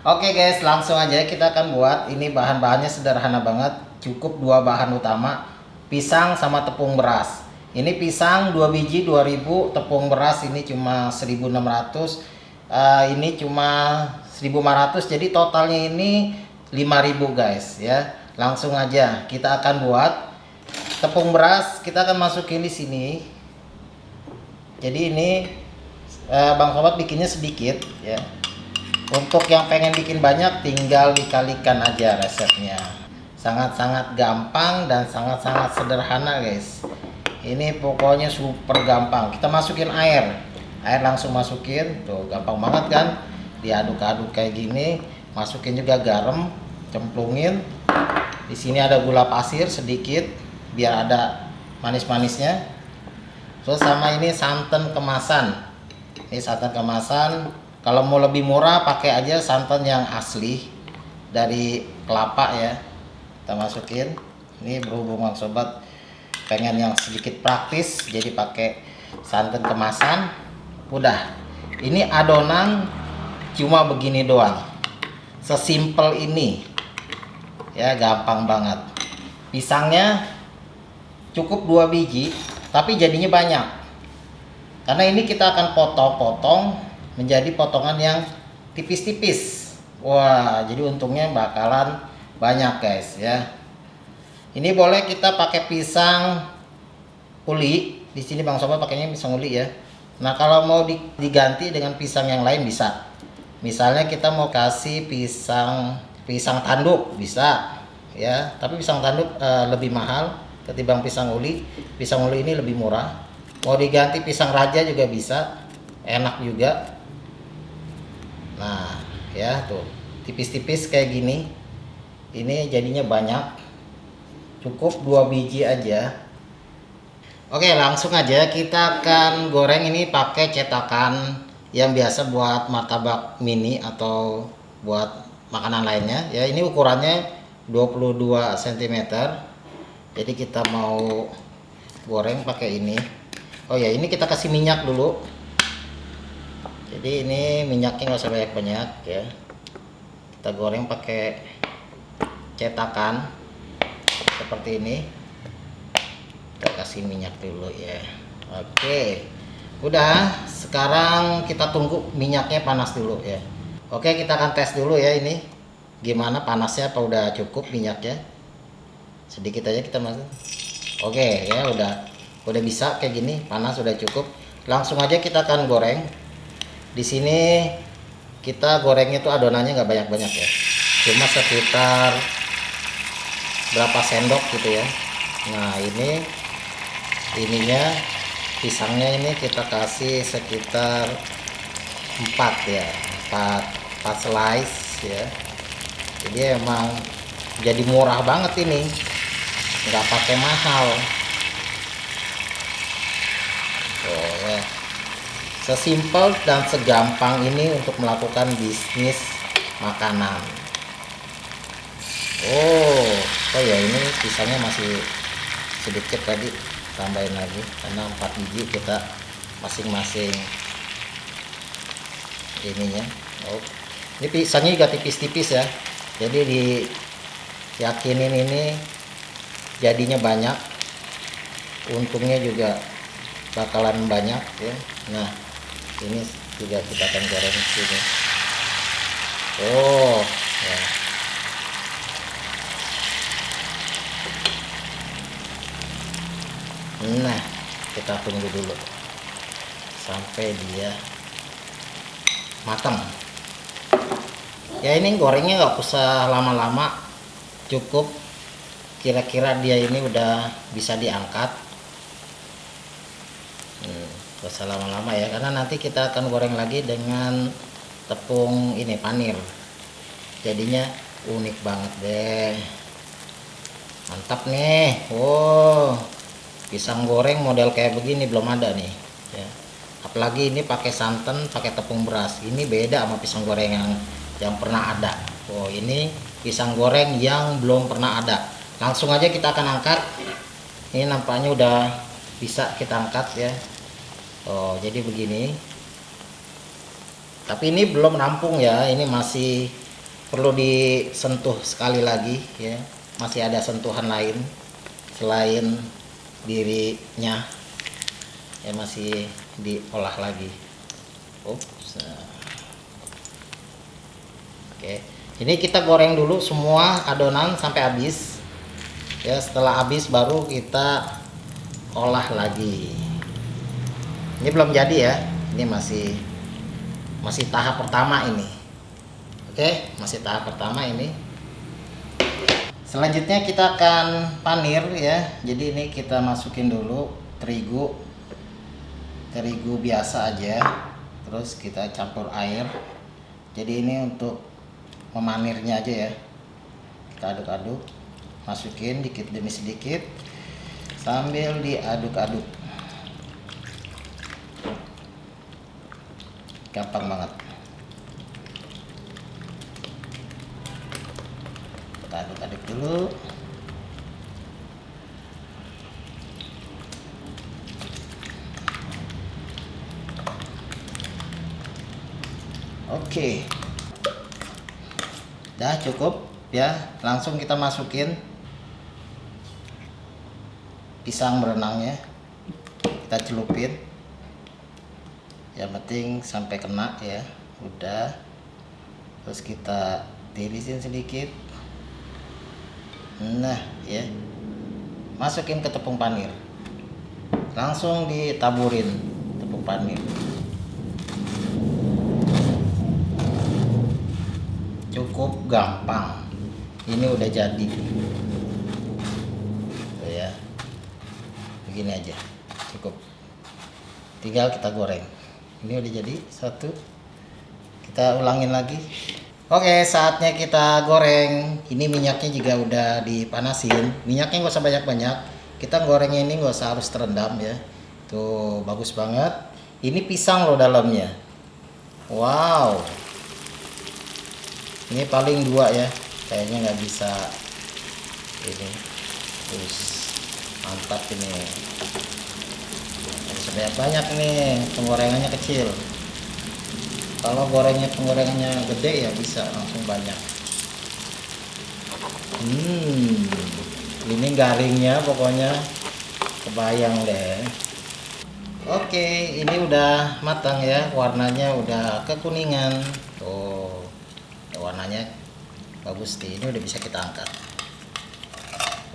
Oke guys, langsung aja kita akan buat. Ini bahan-bahannya sederhana banget. Cukup dua bahan utama, pisang sama tepung beras. Ini pisang 2 biji 2000, tepung beras ini cuma 1600. Uh, ini cuma 1500. Jadi totalnya ini 5000 guys ya. Langsung aja kita akan buat tepung beras. Kita akan masukin di sini. Jadi ini uh, Bang Sobat bikinnya sedikit ya untuk yang pengen bikin banyak tinggal dikalikan aja resepnya. Sangat-sangat gampang dan sangat-sangat sederhana guys. Ini pokoknya super gampang. Kita masukin air. Air langsung masukin. Tuh gampang banget kan? Diaduk-aduk kayak gini. Masukin juga garam, cemplungin. Di sini ada gula pasir sedikit biar ada manis-manisnya. Terus sama ini santan kemasan. Ini santan kemasan kalau mau lebih murah pakai aja santan yang asli dari kelapa ya. Kita masukin. Ini berhubung bang sobat. Pengen yang sedikit praktis jadi pakai santan kemasan. Udah. Ini adonan cuma begini doang. Sesimpel ini. Ya gampang banget. Pisangnya cukup dua biji tapi jadinya banyak. Karena ini kita akan potong-potong menjadi potongan yang tipis-tipis. Wah, jadi untungnya bakalan banyak guys ya. Ini boleh kita pakai pisang uli. Di sini Bang Sobat pakainya pisang uli ya. Nah, kalau mau diganti dengan pisang yang lain bisa. Misalnya kita mau kasih pisang pisang tanduk bisa ya, tapi pisang tanduk e, lebih mahal ketimbang pisang uli. Pisang uli ini lebih murah. Mau diganti pisang raja juga bisa. Enak juga nah ya tuh. Tipis-tipis kayak gini ini jadinya banyak. Cukup dua biji aja. Oke langsung aja kita akan goreng ini pakai cetakan yang biasa buat martabak mini atau buat makanan lainnya. Ya ini ukurannya 22 cm jadi kita mau goreng pakai ini. Oh ya ini kita kasih minyak dulu jadi ini minyaknya nggak usah banyak-banyak ya. Kita goreng pakai cetakan seperti ini. Kita kasih minyak dulu ya. Oke. Udah sekarang kita tunggu minyaknya panas dulu ya. Oke kita akan tes dulu ya ini. Gimana panasnya apa udah cukup minyaknya? Sedikit aja kita masuk. Oke ya udah. Udah bisa kayak gini panas udah cukup. Langsung aja kita akan goreng di sini kita gorengnya tuh adonannya nggak banyak-banyak ya. Cuma sekitar berapa sendok gitu ya. Nah ini ininya pisangnya ini kita kasih sekitar 4 ya 4, 4 slice ya. Jadi emang jadi murah banget ini. Nggak pakai mahal oh ya Sesimpel dan segampang ini untuk melakukan bisnis makanan. Oh, oh ya ini pisangnya masih sedikit tadi tambahin lagi karena 4 biji kita masing-masing ininya. Oh, ini pisangnya juga tipis-tipis ya. Jadi di yakinin ini jadinya banyak. Untungnya juga bakalan banyak ya. Nah, ini juga kita akan goreng sini. Oh ya. Nah kita tunggu dulu. Sampai dia matang. Ya ini gorengnya nggak usah lama-lama. Cukup. Kira-kira dia ini udah bisa diangkat. Hmm gak usah lama-lama ya karena nanti kita akan goreng lagi dengan tepung ini panir. Jadinya unik banget deh mantap nih. Wow. Pisang goreng model kayak begini belum ada nih ya. Apalagi ini pakai santan pakai tepung beras. Ini beda sama pisang goreng yang yang pernah ada. Oh ini pisang goreng yang belum pernah ada. Langsung aja kita akan angkat. Ini nampaknya udah bisa kita angkat ya Oh, jadi begini. Tapi ini belum rampung ya, ini masih perlu disentuh sekali lagi ya. Masih ada sentuhan lain selain dirinya ya masih diolah lagi. Ups. oke. Ini kita goreng dulu semua adonan sampai habis. Ya setelah habis baru kita olah lagi ini belum jadi ya. Ini masih masih tahap pertama ini. Oke masih tahap pertama ini. Selanjutnya kita akan panir ya. Jadi ini kita masukin dulu terigu terigu biasa aja. Terus kita campur air. Jadi ini untuk memanirnya aja ya. Kita aduk-aduk masukin dikit demi sedikit. Sambil diaduk-aduk gampang banget. Kita aduk-aduk dulu. Oke. Dah cukup ya. Langsung kita masukin pisang berenangnya. Kita celupin yang penting sampai kena ya udah. Terus kita tirisin sedikit. Nah ya. Masukin ke tepung panir. Langsung ditaburin tepung panir. Cukup gampang. Ini udah jadi. Tuh ya. Begini aja. Cukup. Tinggal kita goreng ini udah jadi satu. Kita ulangin lagi. Oke saatnya kita goreng. Ini minyaknya juga udah dipanasin. Minyaknya nggak usah banyak-banyak. Kita gorengnya ini nggak usah harus terendam ya. Tuh bagus banget. Ini pisang loh dalamnya. Wow. Ini paling dua ya. Kayaknya nggak bisa ini. Terus mantap ini sebanyak banyak nih penggorengannya kecil. Kalau gorengnya penggorengannya gede ya bisa langsung banyak. Hmm ini garingnya pokoknya. Kebayang deh. Oke ini udah matang ya warnanya udah kekuningan. Tuh warnanya bagus nih ini udah bisa kita angkat.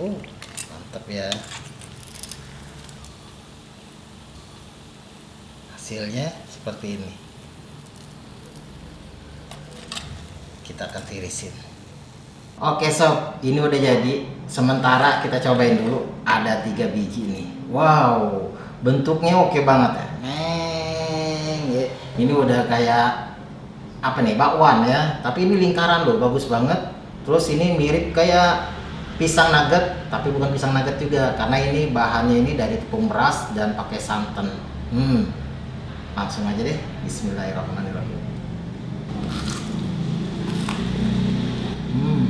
Uh mantap ya hasilnya seperti ini. Kita akan tirisin. Oke sob. Ini udah jadi. Sementara kita cobain dulu. Ada tiga biji nih. Wow. Bentuknya oke banget ya. Neng, ya. ini udah kayak apa nih bakwan ya. Tapi ini lingkaran loh bagus banget. Terus ini mirip kayak pisang nugget tapi bukan pisang nugget juga. Karena ini bahannya ini dari tepung beras dan pakai santan. Hmm langsung aja deh. Bismillahirrahmanirrahim. Hmm.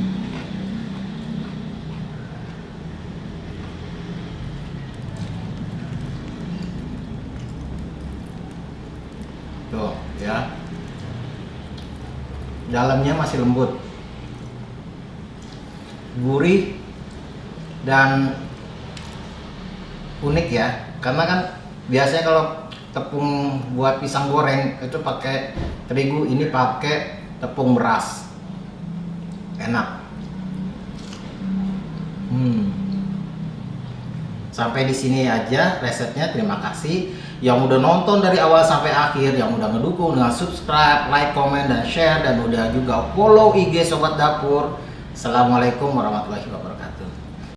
tuh ya. Dalamnya masih lembut. Gurih dan unik ya. Karena kan biasanya kalau tepung buat pisang goreng. Itu pakai terigu ini pakai tepung beras. Enak. Hmm. sampai di sini aja resepnya terima kasih. Yang udah nonton dari awal sampai akhir yang udah ngedukung dengan subscribe like comment dan share dan udah juga follow IG sobat dapur. Assalamualaikum warahmatullahi wabarakatuh